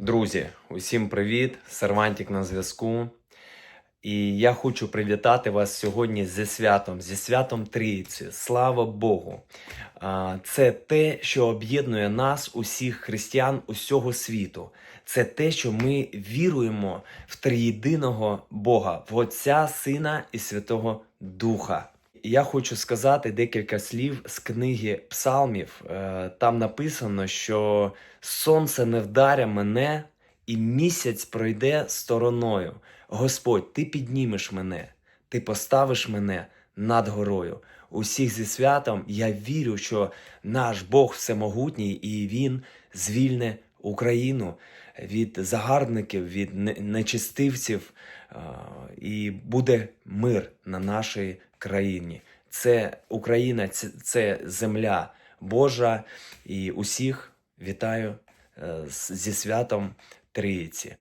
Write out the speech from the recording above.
Друзі, усім привіт! Сервантик на зв'язку. І я хочу привітати вас сьогодні зі святом, зі святом Трійці. Слава Богу! Це те, що об'єднує нас, усіх християн усього світу. Це те, що ми віруємо в триєдиного Бога, в Отця, Сина і Святого Духа. Я хочу сказати декілька слів з книги Псалмів. Е, Там написано, що сонце не вдаря мене, і місяць пройде стороною. Господь, ти піднімеш мене, ти поставиш мене над горою. Усіх зі святом я вірю, що наш Бог всемогутній і Він звільне Україну від загарбників, від нечистивців, і буде мир на нашій країні. Це Україна, це, це земля Божа, і усіх вітаю е, зі святом Трійці.